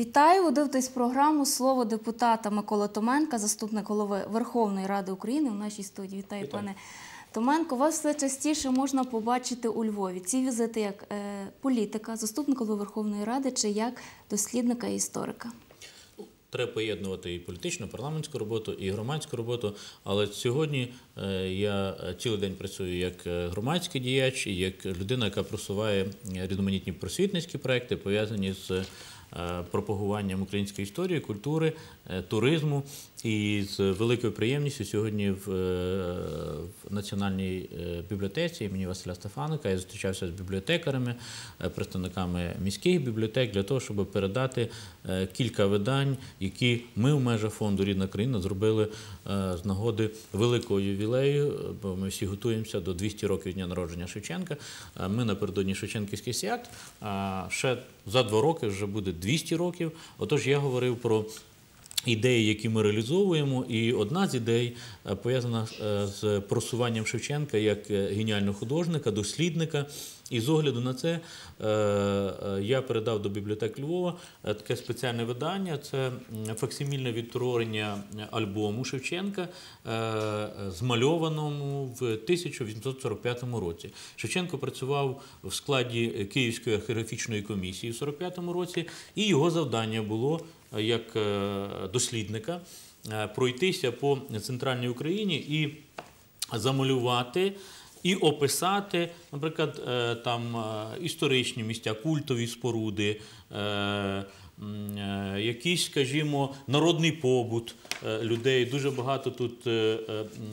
Вітаю! Ви дивитесь програму Слово депутата Микола Томенка, заступник голови Верховної Ради України у нашій студії. Вітаю, Вітаю. пане Томенко. Вас все частіше можна побачити у Львові. Ці візити як е, політика, заступник голови Верховної Ради чи як дослідника і історика. Треба поєднувати і політичну, парламентську роботу, і громадську роботу. Але сьогодні е, я цілий день працюю як е, громадський діяч, і як людина, яка просуває е, різноманітні просвітницькі проекти, пов'язані з е, пропагуванням української історії, культури, е, туризму. І з великою приємністю сьогодні в, е, Національній е, бібліотеці імені Василя Стефаника я зустрічався з бібліотекарами, е, представниками міських бібліотек для того, щоб передати е, кілька видань, які ми в межах фонду Рідна країна зробили е, з нагоди великого ювілею, е, бо ми всі готуємося до 200 років дня народження Шевченка. Е, Ми напередодні Шевченківський свят. Ще за два роки вже буде 200 років. Отож, я говорив про ідеї, які ми реалізовуємо, і одна з ідей е, пов'язана е, з просуванням Шевченка як е, геніального художника, дослідника. І з огляду на це я передав до бібліотек Львова таке спеціальне видання. Це факсимільне відтворення альбому Шевченка, змальованому в 1845 році. Шевченко працював в складі Київської хореографічної комісії в 45-му році, і його завдання було як е, дослідника е, пройтися по центральній Україні і замалювати і описати, наприклад, е, там історичні місця, культові споруди, якийсь, скажімо, народний побут е, людей. Дуже багато тут е,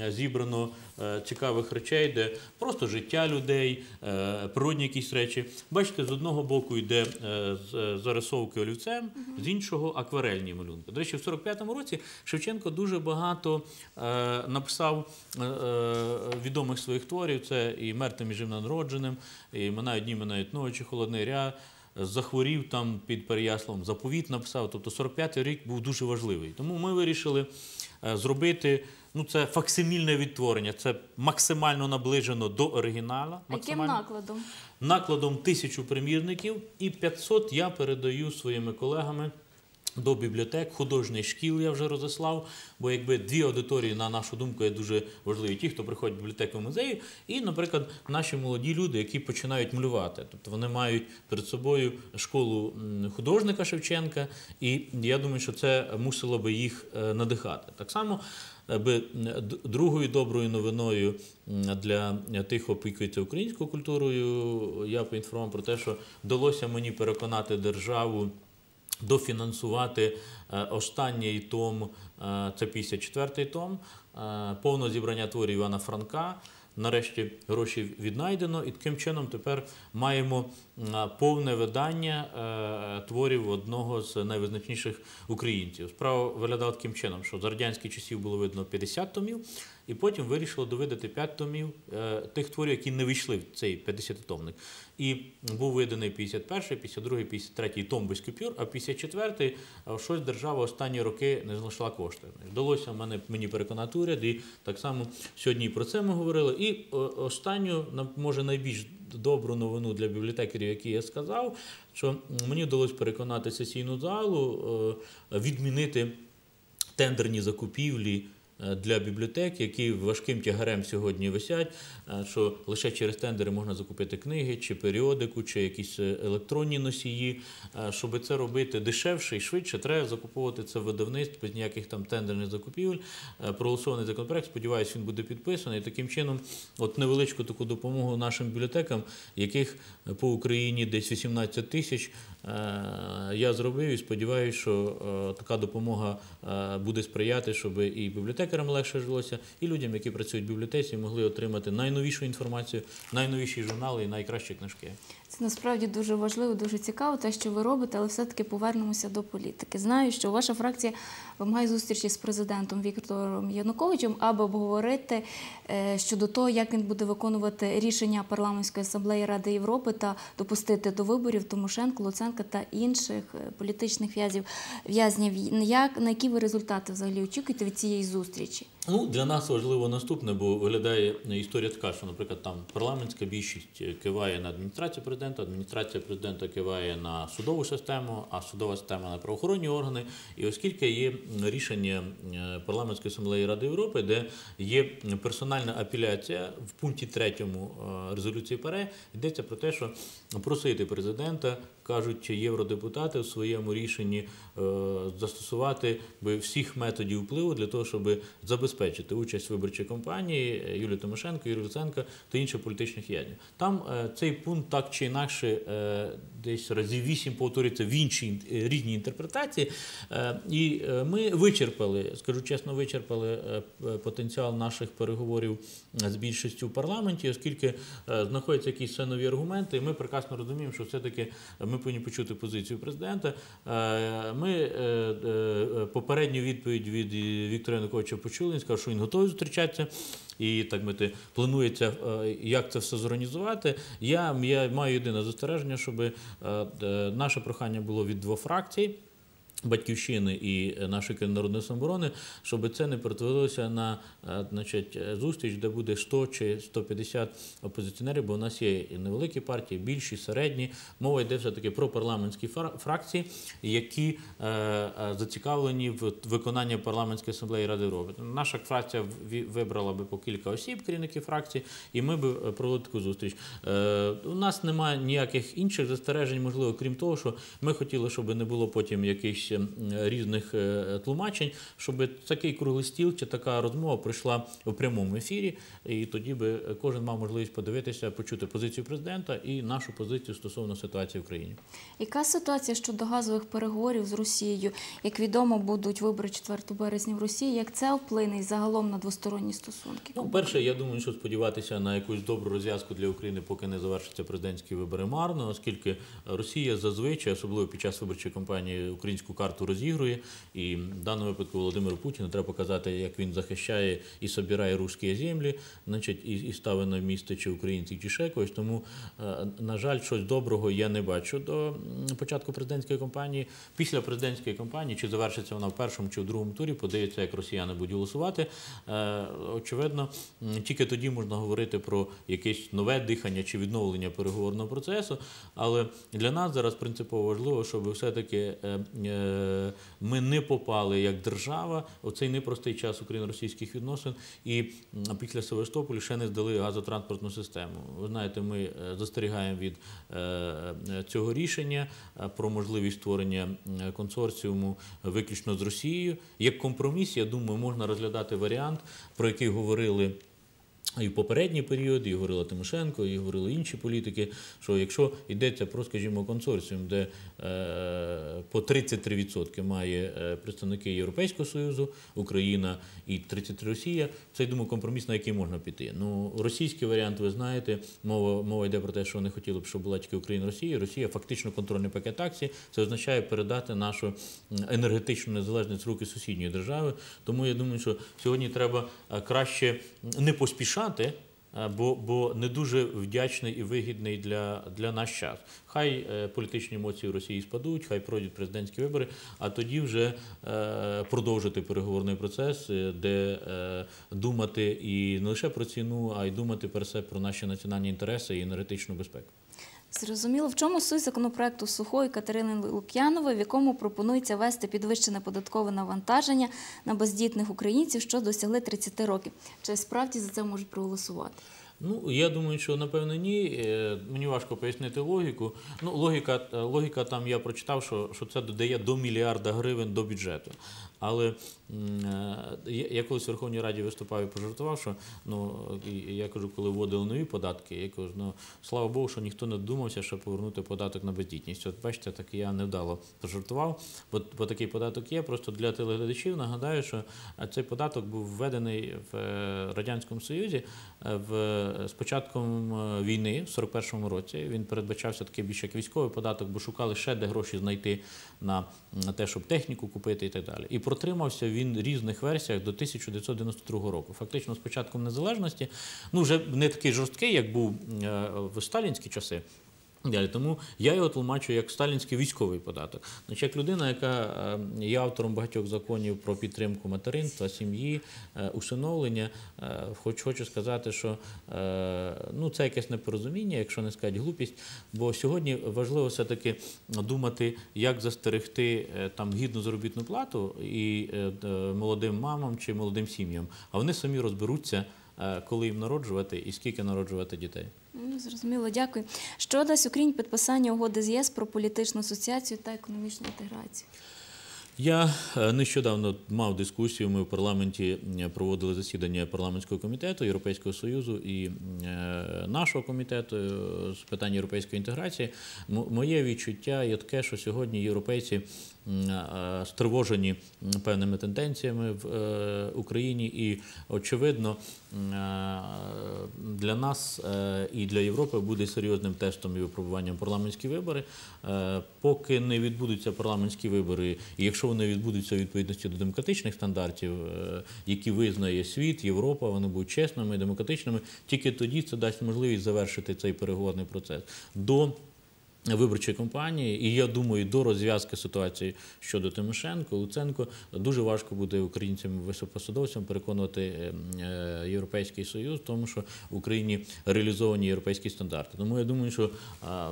е, зібрано е, цікавих речей, де просто життя людей, е, природні якісь речі. Бачите, з одного боку йде е, зарисовки олівцем, з іншого акварельні малюнки. До речі, в 45-му році Шевченко дуже багато е, написав е, е, відомих своїх творів. Це і мертвим і живим народженим, і минають дні, минають ночі, холодний ря. Захворів там під Переяславом, заповіт написав. Тобто 45-й рік був дуже важливий. Тому ми вирішили е, зробити ну, це факсимільне відтворення. Це максимально наближено до оригінала. Яким накладом? накладом тисячу примірників і 500 я передаю своїми колегами. До бібліотек, художніх шкіл я вже розіслав, бо якби дві аудиторії, на нашу думку, є дуже важливі. Ті, хто приходять в бібліотеку музею, і, наприклад, наші молоді люди, які починають малювати. Тобто вони мають перед собою школу художника Шевченка, і я думаю, що це мусило би їх е, надихати. Так само е, би другою доброю новиною для тих, хто опікується українською культурою, я поінформував про те, що вдалося мені переконати державу дофінансувати е, останній том, е, це 54-й том, е, повне зібрання творів Івана Франка. Нарешті гроші віднайдено, і таким чином тепер маємо повне видання творів одного з найвизначніших українців. Справа виглядала таким чином, що за радянських часів було видно 50 томів, і потім вирішили довидати 5 томів е, тих творів, які не війшли в цей 50-томник. І був виданий 51-й, 52-й, 53-й том без купюр, а 54-й е, щось держава останні роки не знайшла кошти. Вдалося мене, мені переконати уряд, і так само сьогодні і про це ми говорили. І останню, може, найбільш добру новину для бібліотекарів, які я сказав, що мені вдалося переконати сесійну залу е, відмінити тендерні закупівлі для бібліотек, які важким тягарем сьогодні висять, е, що лише через тендери можна закупити книги, чи періодику, чи якісь е, електронні носії. Е, Щоб це робити дешевше і швидше, треба закуповувати це в видавництв без ніяких там тендерних закупівель. Е, Проголосований законопроект, сподіваюся, він буде підписаний. Таким чином, от невеличку таку допомогу нашим бібліотекам, яких по Україні десь 18 тисяч. е, Я зробив і сподіваюся, що е, така допомога е, буде сприяти, щоб і бібліотекарам легше жилося, і людям, які працюють в бібліотеці, могли отримати найновішу інформацію, найновіші журнали і найкращі книжки. Це насправді дуже важливо, дуже цікаво, те, що ви робите, але все-таки повернемося до політики. Знаю, що ваша фракція вимагає зустрічі з президентом Віктором Януковичем, аби обговорити е, щодо того, як він буде виконувати рішення парламентської асамблеї Ради Європи та допустити до виборів Тимошенко, Луценка та інших е, політичних в'язнів. Як на які ви результати взагалі очікуєте від цієї зустрічі? Ну, для нас важливо наступне, бо виглядає історія така, що, наприклад, там парламентська більшість киває на адміністрацію президента, адміністрація президента киває на судову систему, а судова система на правоохоронні органи. І оскільки є рішення е, парламентської асамблеї Ради Європи, де є персональна апеляція в пункті 3 резолюції ПАРЕ, йдеться про те, що просити президента кажуть євродепутати у своєму рішенні е, застосувати би всіх методів впливу для того, щоб забезпечити участь виборчої кампанії е, Юлії Тимошенко, Юрій Луценко та інших політичних ядів. Там е, цей пункт так чи інакше десь разів вісім повторюється в іншій е, різній інтерпретації. Е, І е, ми вичерпали, скажу чесно, вичерпали потенціал наших переговорів з більшістю в парламенті, оскільки знаходяться якісь все нові аргументи, і ми прекрасно розуміємо, що все-таки ми повинні почути позицію президента. Ми попередню відповідь від Віктора Януковича почули. Він сказав, що він готовий зустрічатися. І так мити планується, е, як це все зорганізувати. Я, я маю єдине застереження, щоб е, е, наше прохання було від двох фракцій. Батьківщини і нашої народної самоборони, щоб це не перетворилося на е, значить, е, зустріч, де буде 100 чи 150 опозиціонерів, бо у нас є і невеликі партії, більші, середні. Мова йде все-таки про парламентські фракції, які е, е, зацікавлені в виконанні парламентської асамблеї Ради Європи. Наша фракція вибрала би по кілька осіб, керівників фракцій, і ми е, провели таку зустріч. Е, У нас немає ніяких інших застережень, можливо, крім того, що ми хотіли, щоб не було потім якихось м, різних е, тлумачень, щоб такий круглий стіл чи така розмова пройшла у прямому ефірі, і тоді би кожен мав можливість подивитися, почути позицію президента і нашу позицію стосовно ситуації в країні. Яка ситуація щодо газових переговорів з Росією? Як відомо, будуть вибори 4 березня в Росії. Як це вплине загалом на двосторонні стосунки? Ну, перше, я думаю, що сподіватися на якусь добру розв'язку для України, поки не завершаться президентські вибори, марно, оскільки Росія зазвичай, особливо під час виборчої кампанії, українську карту розігрує. І в даному випадку Володимиру Путіну треба показати, як він захищає і собирає русські землі, значить, і, і ставить на місце чи українців, чи ще когось. Тому, е, на жаль, щось доброго я не бачу до початку президентської кампанії. Після президентської кампанії, чи завершиться вона в першому чи в другому турі, подивиться, як росіяни будуть голосувати. Е, Очевидно, тільки тоді можна говорити про якесь нове дихання чи відновлення переговорного процесу. Але для нас зараз принципово важливо, щоб все-таки е, ми не попали як держава у цей непростий час україно-російських відносин, і після Севастополя ще не здали газотранспортну систему. Ви знаєте, ми е, застерігаємо від е, е, цього рішення е, про можливість створення е, консорціуму виключно з Росією. Як компроміс, я думаю, можна розглядати варіант, про який говорили. І в попередній період, і говорила Тимошенко, і говорили інші політики, що якщо йдеться про, скажімо, консорціум, де е, по 33% має е, представники Європейського Союзу, Україна і 33 Росія, це я думаю, компроміс, на який можна піти. Ну, російський варіант, ви знаєте, мова, мова йде про те, що вони хотіли б, щоб була тільки Україна, Росія. Росія фактично контрольний пакет акцій. Це означає передати нашу енергетичну незалежність руки сусідньої держави. Тому я думаю, що сьогодні треба е, краще не поспішати. Е, Бо, бо не дуже вдячний і вигідний для, для нас час. Хай е, політичні емоції в Росії спадуть, хай пройдуть президентські вибори, а тоді вже е, продовжити переговорний процес, де думати і не лише про ціну, а й думати перш все про наші національні інтереси і енергетичну безпеку. Зрозуміло, в чому суть законопроекту Сухої Катерини Лук'янової, в якому пропонується ввести підвищене податкове навантаження на бездітних українців, що досягли 30 років. Чи справді за це можуть проголосувати? Ну, я думаю, що напевно ні. Е, Мені важко пояснити логіку. Ну, логіка, е, логіка там я прочитав, що, що це додає до мільярда гривень до бюджету. Але е, я, колись в Верховній Раді виступав і пожартував, що ну я кажу, коли вводили нові податки, я кажу, ну слава Богу, що ніхто не додумався, щоб повернути податок на бездітність. От бачите, так я невдало пожартував, бо, бо такий податок є. Просто для телеглядачів нагадаю, що е, цей податок був введений в е, Радянському Союзі в з початком війни в 41-му році. Він передбачався такий більш як військовий податок, бо шукали ще де гроші знайти на, на те, щоб техніку купити і так далі. І протримався він в різних версіях до 1992 року. Фактично, з початком незалежності, ну вже не такий жорсткий, як був е, в сталінські часи. Далі, тому я його тлумачу як сталінський військовий податок. Значить, як людина, яка е, є автором багатьох законів про підтримку материнства, сім'ї, е, усиновлення, е, хоч хочу сказати, що ну, це якесь непорозуміння, якщо не сказати глупість. Бо сьогодні важливо все-таки думати, як застерегти там гідну заробітну плату і молодим мамам чи молодим сім'ям, а вони самі розберуться, коли їм народжувати і скільки народжувати дітей. Ну, Зрозуміло, дякую. Що дасть Україні підписання угоди з ЄС про політичну асоціацію та економічну інтеграцію? Я е, нещодавно мав дискусію. Ми в парламенті е, проводили засідання парламентського комітету Європейського союзу і е, нашого комітету е, з питань європейської інтеграції. Моє відчуття є таке, що сьогодні європейці е, стривожені певними тенденціями в е, Україні, і очевидно е, для нас е, і для Європи буде серйозним тестом і випробуванням парламентські вибори. Е, Поки не відбудуться парламентські вибори, і якщо вони відбудуться у відповідності до демократичних стандартів, е, які визнає світ, Європа, вони будуть чесними, демократичними, тільки тоді це дасть можливість завершити цей переговорний процес. До виборчої кампанії, і я думаю, до розв'язки ситуації щодо Тимошенко, Луценко дуже важко буде українцям високопосадовцям переконувати е, е, Європейський Союз, тому що в Україні реалізовані європейські стандарти. Тому я думаю, що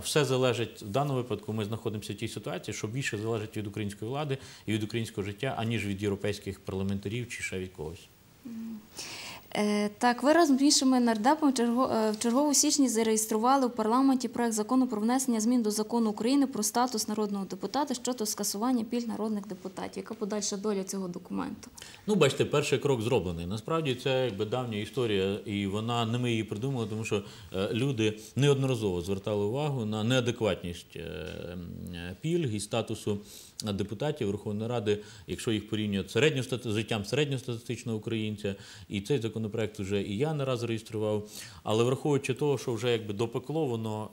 все залежить в даному випадку. Ми знаходимося в тій ситуації, що більше залежить від української влади і від українського життя, аніж від європейських парламентарів чи ще від когось. Е, Так, ви разом з іншими нардепами е, в чергову січні зареєстрували в парламенті проект закону про внесення змін до закону України про статус народного депутата щодо скасування пільг народних депутатів. Яка подальша доля цього документу? Ну, бачите, перший крок зроблений. Насправді це якби давня історія, і вона не ми її придумали, тому що е, люди неодноразово звертали увагу на неадекватність пільг і статусу депутатів Верховної Ради, якщо їх порівнюють з життям середньостатистичного українця. І цей законопроект вже і я не раз реєстрував. Але враховуючи того, що вже якби допекло воно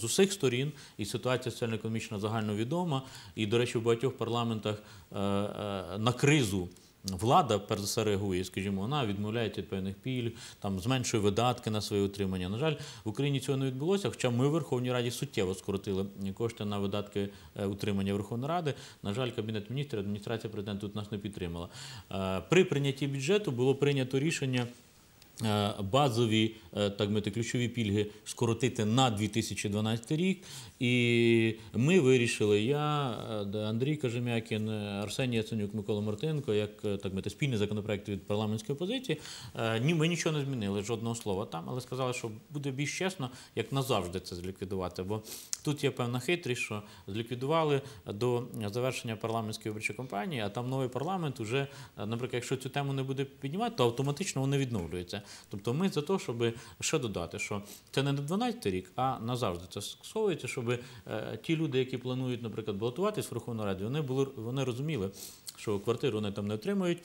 з усіх сторін, і ситуація соціально-економічна загальновідома, і, до речі, в багатьох парламентах е, е, на кризу. Влада перш все реагує, скажімо, вона відмовляється від певних пільг, там зменшує видатки на своє утримання. На жаль, в Україні цього не відбулося. Хоча ми в Верховній Раді суттєво скоротили кошти на видатки е, утримання Верховної Ради. На жаль, кабінет міністрів, адміністрація президента тут нас не підтримала. Е, При прийнятті бюджету було прийнято рішення. Е, Базові е, так мити ключові пільги скоротити на 2012 рік, і ми вирішили. Я, е, Андрій Кажем'якін, Арсеній Яценюк, Микола Мартинко, як так мити спільний законопроект від парламентської опозиції. Ні, ми нічого не змінили, жодного слова там, але сказали, що буде більш чесно, як назавжди це зліквідувати. Бо тут є певна хитрість, що зліквідували до завершення парламентської виборчої кампанії, а там новий парламент уже, е, наприклад, якщо цю тему не буде піднімати, то автоматично вони відновлюються. Тобто ми за те, щоб ще додати, що це не на 12 рік, а назавжди це скасовується, щоб е, ті люди, які планують, наприклад, балотуватись в Верховну Раду, вони були вони розуміли, що квартиру вони там не отримують.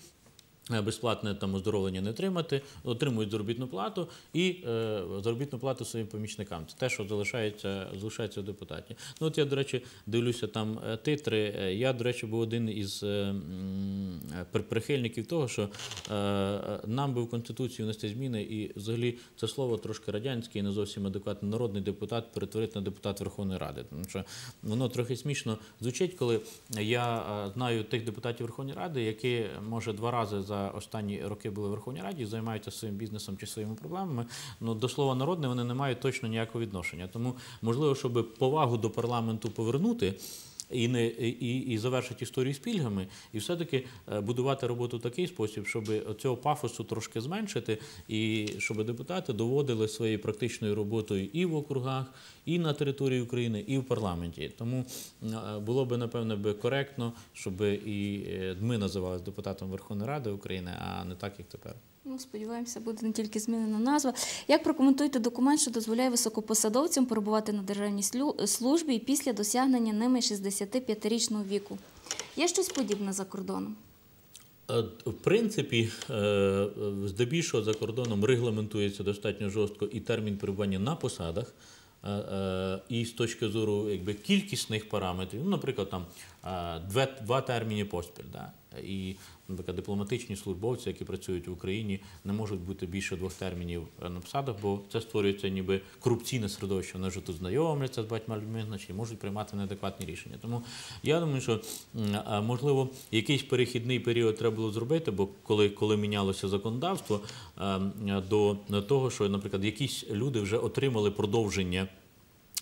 Е, Безплатне там оздоровлення не отримати, отримують заробітну плату і е, заробітну плату своїм помічникам. Це те, що залишається, залишається у депутатів. Ну от я, до речі, дивлюся там е, титри. Е, Я, до речі, був один із е, прихильників того, що нам би в Конституцію внести зміни, і взагалі це слово трошки радянське і не зовсім адекватне. Народний депутат перетворити на депутат Верховної Ради. Тому що воно трохи смішно звучить, коли я знаю тих депутатів Верховної Ради, які може два рази за останні роки були в Верховній Раді, займаються своїм бізнесом чи своїми проблемами. Ну до слова народне вони не мають точно ніякого відношення. Тому можливо, щоб повагу до парламенту повернути. І не і, і завершити історію з пільгами, і все-таки е, будувати роботу в такий спосіб, щоб цього пафосу трошки зменшити, і щоб депутати доводили своєю практичною роботою і в округах, і на території України, і в парламенті. Тому е, було би напевно би коректно, щоб і е, ми називалися депутатом Верховної Ради України, а не так, як тепер. Ну, сподіваємося, буде не тільки змінена назва. Як прокоментуєте документ, що дозволяє високопосадовцям перебувати на державній службі після досягнення ними 65-річного віку? Є щось подібне за кордоном? Е, В принципі, е, здебільшого за кордоном регламентується достатньо жорстко і термін перебування на посадах. е, І з точки зору якби, кількісних параметрів, ну, наприклад, там два терміни поспіль. Да? І, наприклад, дипломатичні службовці, які працюють в Україні, не можуть бути більше двох термінів е, на посадах, бо це створюється ніби корупційне середовище. Вони вже тут знайомляться з багатьма людьми, значить можуть приймати неадекватні рішення. Тому я думаю, що можливо якийсь перехідний період треба було зробити, бо коли, коли мінялося законодавство е, до того, що, наприклад, якісь люди вже отримали продовження.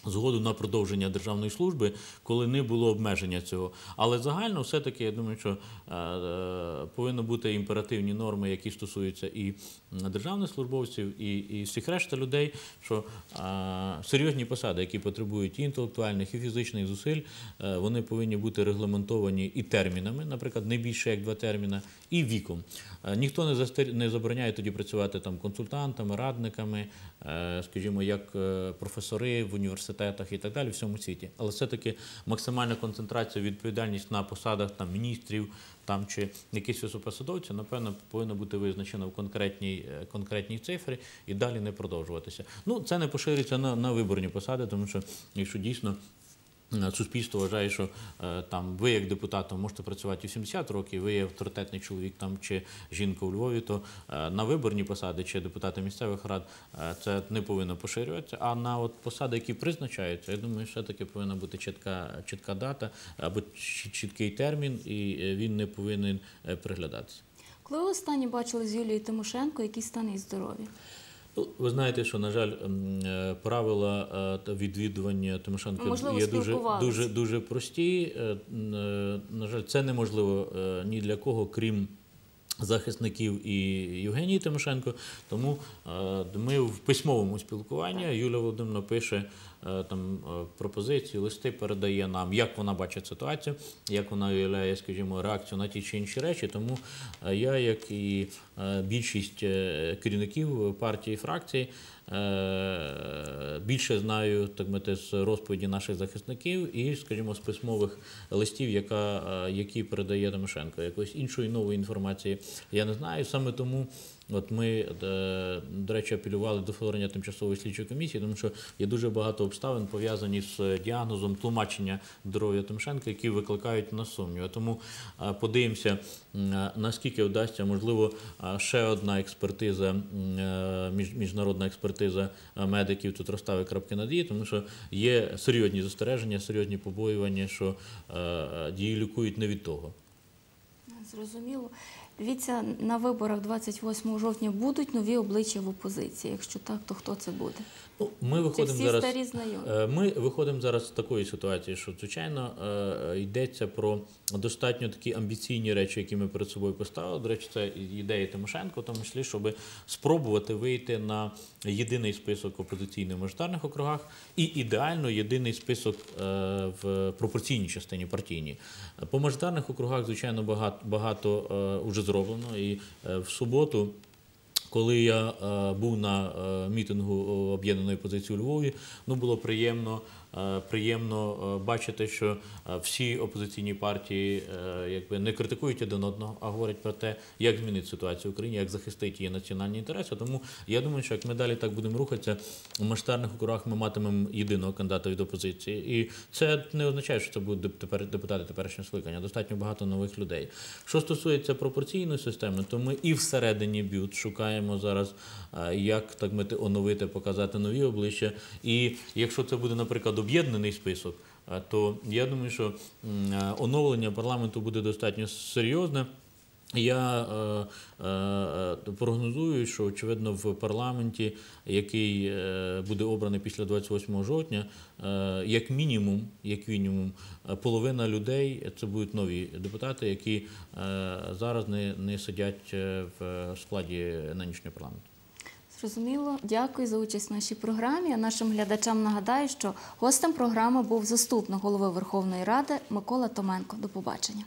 Згоду на продовження державної служби, коли не було обмеження цього. Але загально все-таки я думаю, що е, е, повинні бути імперативні норми, які стосуються і державних службовців, і, всіх решта людей, що е, серйозні посади, які потребують і інтелектуальних, і фізичних зусиль, вони повинні бути регламентовані і термінами, наприклад, не більше як два терміна, і віком. Ніхто не застер... не забороняє тоді працювати там консультантами, радниками, скажімо, як професори в університетах і так далі в всьому світі. Але все-таки максимальна концентрація, відповідальність на посадах там міністрів там чи якісь високопосадовців, напевно, повинна бути визначена в конкретній, е, конкретній цифрі і далі не продовжуватися. Ну, це не поширюється на, на виборні посади, тому що якщо дійсно. Е, Суспільство вважає, що е, там ви як депутат можете працювати 80 років, ви є авторитетний чоловік там чи жінка у Львові, то е, на виборні посади чи депутати місцевих рад це не повинно поширюватися. А на от посади, які призначаються, я думаю, все-таки повинна бути чітка, чітка дата або чіт- чіткий термін, і він не повинен приглядатися. Коли ви останні бачили з Юлією Тимошенко, який стан її здоров'я? Ну, ви знаєте, що на жаль, е, правила е, відвідування Тимошенко Можливо, є дуже, дуже, дуже прості. Е, На жаль, це неможливо ні для кого, крім. Захисників і Євгенії Тимошенко, тому е, ми в письмовому спілкуванні Юлія Володимирівна пише е, там е, пропозиції, листи передає нам, як вона бачить ситуацію, як вона уявляє, скажімо, реакцію на ті чи інші речі. Тому я, як і більшість керівників партії і фракції, більше знаю так мати з розповіді наших захисників і, скажімо, з письмових листів, яка, е, які передає Тимошенко. Якоїсь іншої нової інформації я не знаю. Саме тому. От ми, е, до речі, апелювали до створення тимчасової слідчої комісії, тому що є дуже багато обставин пов'язані з діагнозом тлумачення здоров'я Тимошенка, які викликають на сумнів. Тому е, подивимося, е, наскільки вдасться, можливо, е, ще одна експертиза, е, міжнародна експертиза е, медиків тут розставить крапки над «і», тому що є серйозні застереження, серйозні побоювання, що е, дії лікують не від того. Зрозуміло. Дивіться, на виборах 28 жовтня будуть нові обличчя в опозиції. Якщо так, то хто це буде? Ну, ми Це виходимо всі зараз. старі знайомі. Е, Ми виходимо зараз з такої ситуації, що звичайно е, йдеться про достатньо такі амбіційні речі, які ми перед собою поставили. До речі, це ідеї Тимошенко, в тому числі, щоб спробувати вийти на єдиний список опозиційних мажоритарних округах і ідеально єдиний список е, в пропорційній частині партійній. По мажоритарних округах, звичайно, багато багато вже зроблено. І е, в суботу. Коли я е, був на е, мітингу об'єднаної позиції у Львові, ну було приємно, приємно е, бачити, що е, всі опозиційні партії е, якби не критикують один одного, а говорять про те, як змінити ситуацію в Україні, як захистити її національні інтереси. Тому я думаю, що як ми далі так будемо рухатися, у масштабних округах ми матимемо єдиного кандидата від опозиції. І це не означає, що це будуть тепер депутати теперішнього скликання. Достатньо багато нових людей. Що стосується пропорційної системи, то ми і всередині бют шукаємо зараз, е, як так мити оновити, показати нові обличчя. І якщо це буде, наприклад, об'єднаний список, е, то я думаю, що е, оновлення парламенту буде достатньо серйозне. Я е, прогнозую, що очевидно в парламенті, який буде обраний після 28 жовтня, як мінімум, як мінімум, половина людей це будуть нові депутати, які зараз не, не сидять в складі нинішнього парламенту. Зрозуміло. Дякую за участь в нашій програмі. А нашим глядачам нагадаю, що гостем програми був заступник голови Верховної Ради Микола Томенко. До побачення.